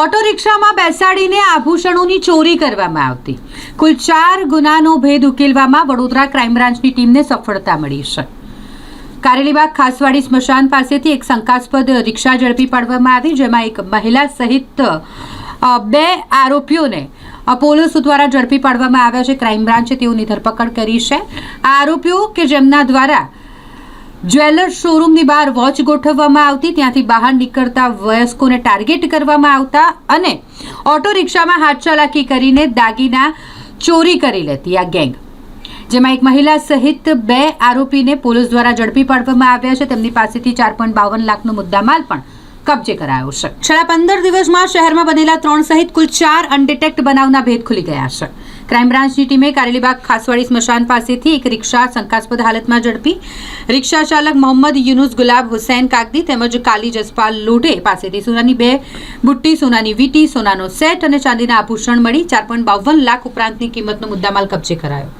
Auto રિક્ષામાં બેસાડીને આભૂષણોની ચોરી કરવામાં આવતી. કુલ ચાર ગુનાનો ભેદ ઉકેલવામાં વડોદરા ક્રાઇમ બ્રાન્ચની ટીમને સફળતા મળી છે. કારેલીબાગ ખાસવાડી સ્મશાન પાસેથી એક શંકાસ્પદ રિક્ષા ઝડપી પાડવામાં આવી, જેમાં એક મહિલા સહિત બે આરોપીઓને પોલીસ દ્વારા ઝડપી પાડવામાં આવ્યા છે. ક્રાઇમ બ્રાન્ચે તેઓની ધરપકડ કરી છે. આ આરોપીઓ કે જેમના દ્વારા જ્વેલર્સ શોરૂમની બહાર વોચ ગોઠવવામાં આવતી, ત્યાંથી બહાર નીકળતા વયસ્કોને ટાર્ગેટ કરવામાં આવતા અને ઓટો રિક્ષામાં હાથ ચાલાકી કરીને દાગીના ચોરી કરી લેતી આ ગેંગ. જેમાં એક મહિલા સહિત બે આરોપીને પોલીસ દ્વારા ઝડપી પાડવામાં આવ્યા છે. તેમની પાસેથી ચાર પોઈન્ટ બાવન લાખનો મુદ્દામાલ પણ કબજે કરાયો છે. છેલ્લા પંદર દિવસમાં શહેરમાં બનેલા ત્રણ સહિત કુલ ચાર અનડિટેક્ટ બનાવના ભેદ ખુલી ગયા છે. ક્રાઇમ બ્રાન્ચની ટીમે કારેલીબાગ ખાસવાડી સ્મશાન પાસેથી એક રિક્ષા શંકાસ્પદ હાલતમાં ઝડપી રિક્ષા ચાલક મોહમ્મદ યુનુસ ગુલાબ હુસૈન કાગદી તેમજ કાલી જસપાલ લોઢે પાસેથી સોનાની બે બુટ્ટી, સોનાની વીટી, સોનાનો સેટ અને ચાંદીના આભૂષણ મળી ચાર પોઈન્ટ બાવન લાખ ઉપરાંતની કિંમતનો મુદ્દામાલ કબજે કરાયો.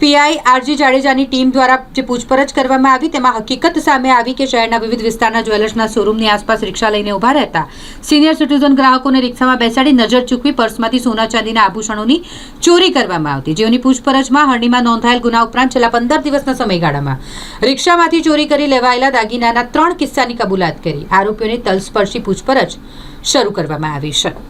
પીઆઈ આરજી જાડેજાની ટીમ દ્વારા જે પૂછપરછ કરવામાં આવી, તેમાં હકીકત સામે આવી કે શહેરના વિવિધ વિસ્તારના જ્વેલર્સના શોરૂમની આસપાસ રિક્ષા લઈને ઊભા રહેતા. સિનિયર સિટીઝન ગ્રાહકોને રિક્ષામાં બેસાડી નજર ચૂકવી પર્સમાંથી સોના ચાંદીના આભૂષણોની ચોરી કરવામાં આવતી. જેઓની પૂછપરછમાં હરણીમાં નોંધાયેલ ગુના ઉપરાંત છેલ્લા પંદર દિવસના સમયગાળામાં રિક્ષામાંથી ચોરી કરી લેવાયેલા દાગીનાના ત્રણ કિસ્સાની કબૂલાત કરી. આરોપીઓની તલસ્પર્શી પૂછપરછ શરૂ કરવામાં આવી છે.